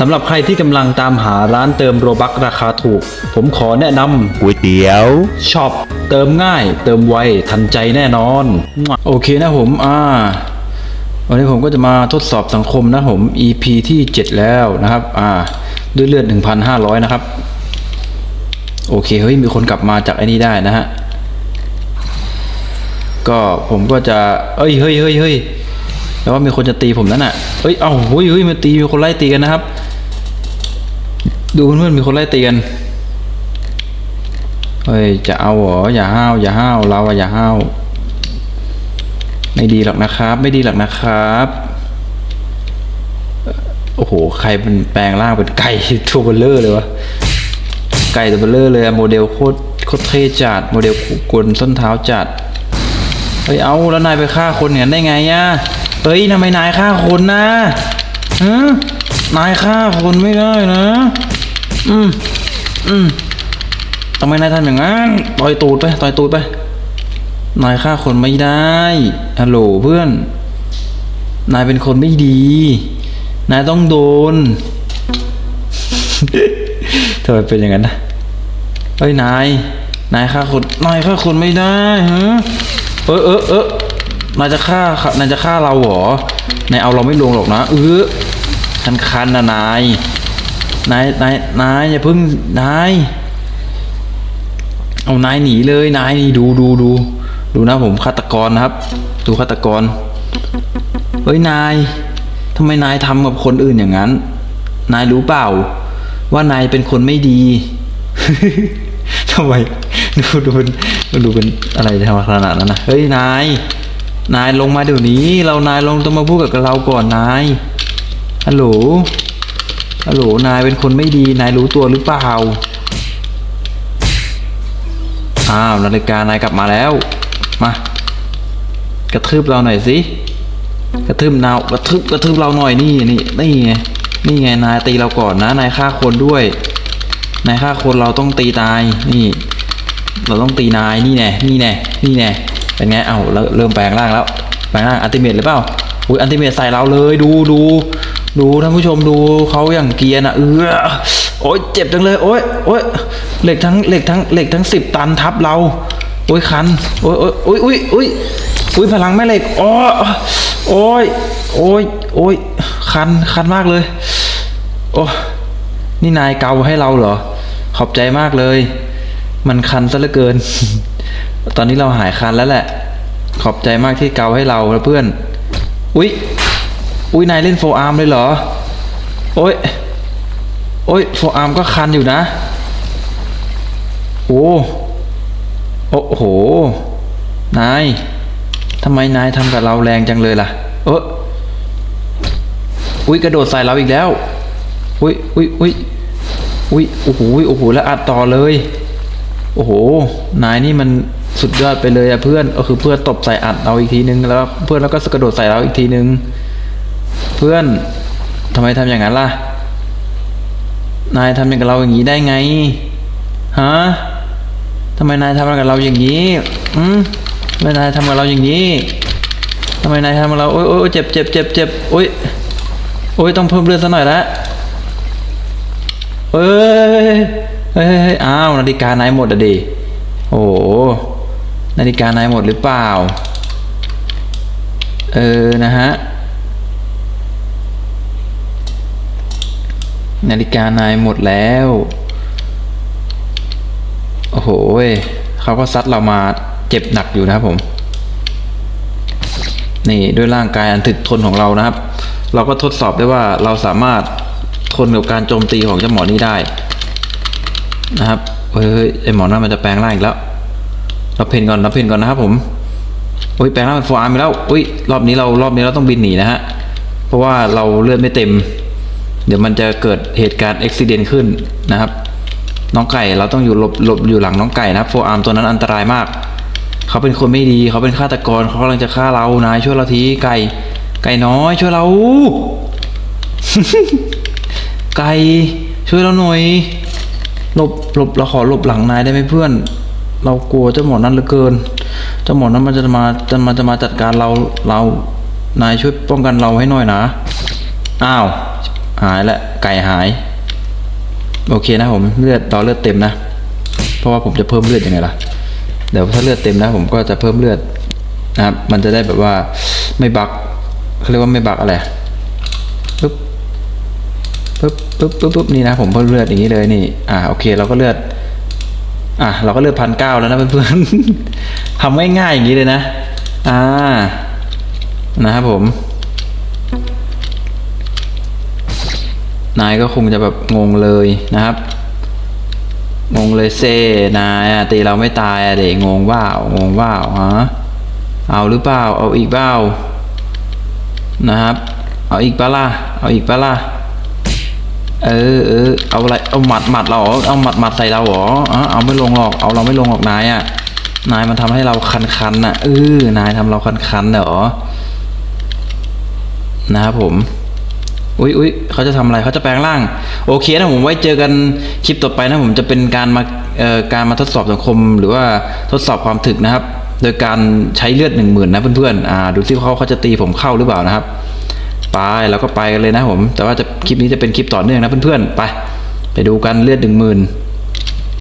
สำหรับใครที่กำลังตามหาร้านเติมโรบักราคาถูก ผมขอแนะนำก๋วยเตี๋ยวช็อปเติมง่าย เติมไวทันใจแน่นอน โอเคนะผมอ่าวันนี้ผมก็จะมาทดสอบสังคมนะผม EP ที่ 7 แล้วนะครับ อ่า ด้วยเลือด 1,500 นะครับ โอเค เฮ้ย มีคนกลับมาจากไอ้นี่ได้นะฮะ ก็ผมก็จะ เอ้ย เฮ้ยเฮ้ยเฮ้ยแล้วว่ามีคนจะตีผมนั่นน่ะเอ้ย เอ้าเฮ้ยเฮ้ยมาตีมีคนไล่ตีกันนะครับ ดูเพื่อนๆมีคนไล่ตีกันเฮ้ยจะเอาเหรออย่าห้าวอย่าห้าวเราอะอย่าห้าวไม่ดีหรอกนะครับ ไม่ดีหรอกนะครับโอ้โหใครเป็นแปลงร่างเป็นไก่ตัวเบลเลอร์เลยวะไก่ตัวเบลเลอร์เลยโมเดลโคตรโคตรเท่จัดโมเดลกลส้นเท้าจัดเฮ้ยเอาแล้วนายไปฆ่าคนอย่างนั้นได้ไงอะเฮ้ยทำไมนายฆ่าคนนะฮะนายฆ่าคนไม่ได้นะ อืม อืมทำไมนายทำอย่างนั้นต่อยตูดไปต่อยตูดไปนายฆ่าคนไม่ได้ฮัลโหลเพื่อน นายเป็นคนไม่ดี นายต้องโดนทำไมเป็นอย่างนั้นนะเฮ้ยนาย นายฆ่าคนนายฆ่าคนไม่ได้ฮะเออเออเออนายจะฆ่านายจะฆ่าเราเหรอ นายเอาเราไม่ลงหรอกนะ เออคันคันๆนะนาย นายนายนายอย่าเพิ่งนายเอานายหนีเลยนายนี่ดูดูดูดูนะผมฆาตกรนะครับ ดูฆาตกรเฮ้ยนายทำไมนายทำกับคนอื่นอย่างนั้น นายรู้เปล่า ว่านายเป็นคนไม่ดีทำไมดูดูเป็นดูเป็นอะไรทำขนาดนั้นนะเฮ้ยนายนายลงมาเดี๋ยวนี้ เรานายลงต้องมาพูดกับเราก่อนนายฮัลโหล ฮัลโหลนายเป็นคนไม่ดี นายรู้ตัวหรือเปล่า อ้าวนาฬิกานายกลับมาแล้ว มา กระทืบเราหน่อยสิ กระทืบนาวกระทืบกระทืบเราหน่อยนี่นี่นี่ไง นี่ไงนายตีเราก่อนนะ นายฆ่าคนด้วย นายฆ่าคนเราต้องตีตาย นี่ เราต้องตีนาย นี่แน่ นี่แน่ นี่แน่ เป็นไง เอ้าเริ่มเริ่มแปลงร่างแล้ว แปลงร่างอัลติเมทหรือเปล่าอุ้ยอัลติเมทใส่เราเลยดูดู ดูท่านผู้ชมดูเขาอย่างเกียร์นะเออโอ๊ยเจ็บจังเลยโอ๊ยโอ๊ยเหล็กทั้งเหล็กทั้งเหล็กทั้งสิบตันทับเราโอ๊ยคันโอ๊ยโอ๊ยโอ๊ยโอ๊ยโอ๊ยโอ๊ยพลังแม่เหล็กอ๋อโอ๊ยโอ๊ยโอ๊ยคันคันมากเลย โอ้นี่นายเกาให้เราเหรอ ขอบใจมากเลย มันคันซะเหลือเกิน ตอนนี้เราหายคันแล้วแหละ ขอบใจมากที่เกาให้เราเพื่อน อุ๊ย อุ๊ยนายเล่นโฟอาร์มเลยเหรอ โอ๊ยโอ๊ยโฟอาร์มก็คันอยู่นะ โอ้โอ้โห นายทำไมนายทำกับเราแรงจังเลยล่ะ เอออุ๊ยกระโดดใส่เราอีกแล้ว อุ๊ยอุ๊ยอุ๊ยอุ๊ยโอ้โหโอ้โหแล้วอัดต่อเลย โอ้โห นายนี่มันสุดยอดไปเลยอะเพื่อนก็คือเพื่อนตบใส่อัดเราอีกทีนึงแล้ว เพื่อนแล้วก็กระโดดใส่เราอีกทีนึง พื่อนทำไมทำอย่างนั้นล่ะ นายทำอย่างกับเราอย่างนี้ได้ไง ฮะทำไมนายทำกับเราอย่างนี้อืมทำไมนายทำกับเราอย่างนี้ทำไมนายทำกับเราโอ๊ยโอ๊ยเจ็บเจ็บเจ็บเจ็บโอ๊ยโอ๊ยต้องเพิ่มเลือดซะหน่อยละเอ้ยเฮ้ยเฮ้ยอ้าวนาฬิกานายหมดอะดิโอ้นาฬิกานายหมดหรือเปล่า เออ นะฮะ นาฬิกานายหมดแล้ว โอ้โหเขาก็ซัดเรามาเจ็บหนักอยู่นะครับผม นี่ด้วยร่างกายอันถึกทนของเรานะครับ เราก็ทดสอบได้ว่าเราสามารถทนกับการโจมตีของเจ้าหมอนี้ได้ นะครับเฮ้ยเฮ้ยไอหมอนั่นมันจะแปลงร่างอีกแล้ว เราเพนก่อนเราเพนก่อนนะครับผมอุ้ยแปลงร่างเป็นโฟอาร์มไปแล้วอุ้ยรอบนี้เรารอบนี้เราต้องบินหนีนะฮะเพราะว่าเราเลือดไม่เต็ม เดี๋ยวมันจะเกิดเหตุการณ์อุบิเหตุขึ้นนะครับ น้องไก่เราต้องอยู่หลบหลบอยู่หลังน้องไก่นะโฟอาร์มตัวนั้นอันตรายมาก เขาเป็นคนไม่ดีเขาเป็นฆาตกรเขากำลังจะฆ่าเรานายช่วยเราทีไก่ ไก่น้อยช่วยเรา ไก่ช่วยเราหน่อยหลบหลบเราขอหลบหลังนายได้ไหมเพื่อน เรากลัวเจ้าหมอนั้นเหลือเกิน เจ้าหมอนั้นมันจะมาจะมาจะมาจัดการเราเรานายช่วยป้องกันเราให้หน่อยนะอ้าว หายล้วไก่หาย โอเคนะผมเลือดรอเลือดเต็มนะ เพราะว่าผมจะเพิ่มเลือดยังไงล่ะเดี๋ยวถ้าเลือดเต็มนะ ผมก็จะเพิ่มเลือดนะครับมันจะได้แบบว่าไม่บักเขาเรียกว่าไม่บักอะไรปึ๊บปึ๊บปึ๊บปึ๊บปึ๊บนี่นะผมเพิ่มเลือดอย่างนี้เลยนี่ อ่าโอเคเราก็เลือด อะเราก็เลือกพันเก้าแล้วนะเพื่อนๆทำง่ายๆอย่างนี้เลยนะ อ่า นะครับผม นายก็คงจะแบบงงเลยนะครับ งงเลยเซ่นายตีเราไม่ตายอะเด็กงงว่าวงงว่าวฮะเอาหรือเปล่าเอาอีกเปล่านะครับ เอาอีกปะล่ะเอาอีกปะล่ะเออเออเอาอะไรเอาหมัดหมัดเราเหรอเอาหมัดหมัดใส่เราเหรออ๋อเอาไม่ลงหรอกเอาเราไม่ลงหรอกนายอะนายมันทำให้เราคันคันๆน่ะเออนายทำเราคันคันๆเหรอนะครับผม อุ๊ยอุ๊ยเขาจะทำอะไรเขาจะแปลงร่าง โอเคนะผมไว้เจอกันคลิปต่อไปนะผมจะเป็นการมาเอ่อการมาทดสอบสังคม หรือว่าทดสอบความถึกนะครับ โดยการใช้เลือดหนึ่งหมื่นนะเพื่อนๆอ่าดูซิเขาเขาจะตีผมเข้าหรือเปล่านะครับไปแล้วก็ไปกันเลยนะผม แต่ว่าจะคลิปนี้จะเป็นคลิปต่อเนื่องนะเพื่อนๆไป ไปดูกันเลือดหนึ่งหมื่น